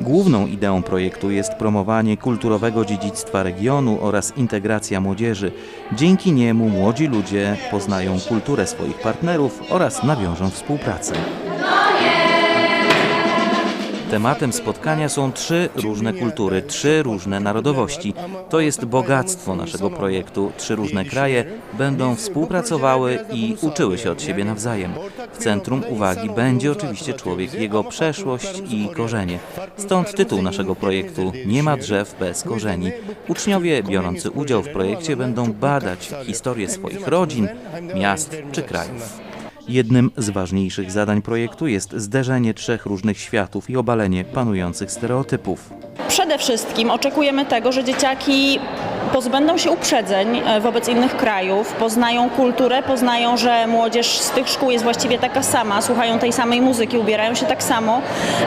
Główną ideą projektu jest promowanie kulturowego dziedzictwa regionu oraz integracja młodzieży. Dzięki niemu młodzi ludzie poznają kulturę swoich partnerów oraz nawiążą współpracę. Tematem spotkania są trzy różne kultury, trzy różne narodowości. To jest bogactwo naszego projektu. Trzy różne kraje będą współpracowały i uczyły się od siebie nawzajem. W centrum uwagi będzie oczywiście człowiek, jego przeszłość i korzenie. Stąd tytuł naszego projektu Nie ma drzew bez korzeni. Uczniowie biorący udział w projekcie będą badać historię swoich rodzin, miast czy krajów. Jednym z ważniejszych zadań projektu jest zderzenie trzech różnych światów i obalenie panujących stereotypów. Przede wszystkim oczekujemy tego, że dzieciaki pozbędą się uprzedzeń e, wobec innych krajów, poznają kulturę, poznają, że młodzież z tych szkół jest właściwie taka sama, słuchają tej samej muzyki, ubierają się tak samo,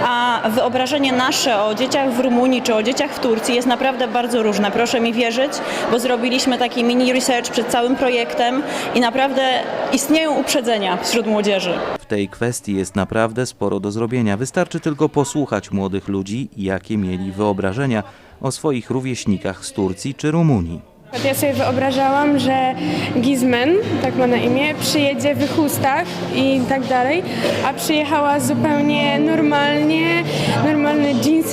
a wyobrażenie nasze o dzieciach w Rumunii czy o dzieciach w Turcji jest naprawdę bardzo różne. Proszę mi wierzyć, bo zrobiliśmy taki mini research przed całym projektem i naprawdę istnieją uprzedzenia wśród młodzieży. W tej kwestii jest naprawdę sporo do zrobienia. Wystarczy tylko posłuchać młodych ludzi, jakie mieli wyobrażenia o swoich rówieśnikach z Turcji czy Rumunii. Ja sobie wyobrażałam, że Gizmen, tak ma na imię, przyjedzie w chustach i tak dalej, a przyjechała zupełnie normalnie,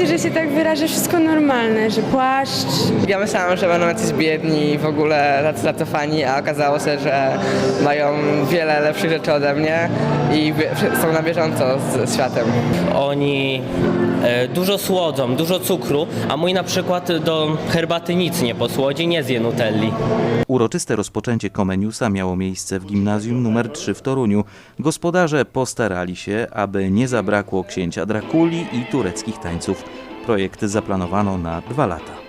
że się tak wyrażę, wszystko normalne, że płaszcz, Ja myślałam, że będą jacyś biedni i w ogóle tacy zacofani, a okazało się, że mają wiele lepszych rzeczy ode mnie i są na bieżąco z, z światem. Oni e, dużo słodzą, dużo cukru, a mój na przykład do herbaty nic nie posłodzi, nie zje nutelli. Uroczyste rozpoczęcie Komeniusa miało miejsce w gimnazjum nr 3 w Toruniu. Gospodarze postarali się, aby nie zabrakło księcia Drakuli i tureckich tańców. Projekt zaplanowano na dwa lata.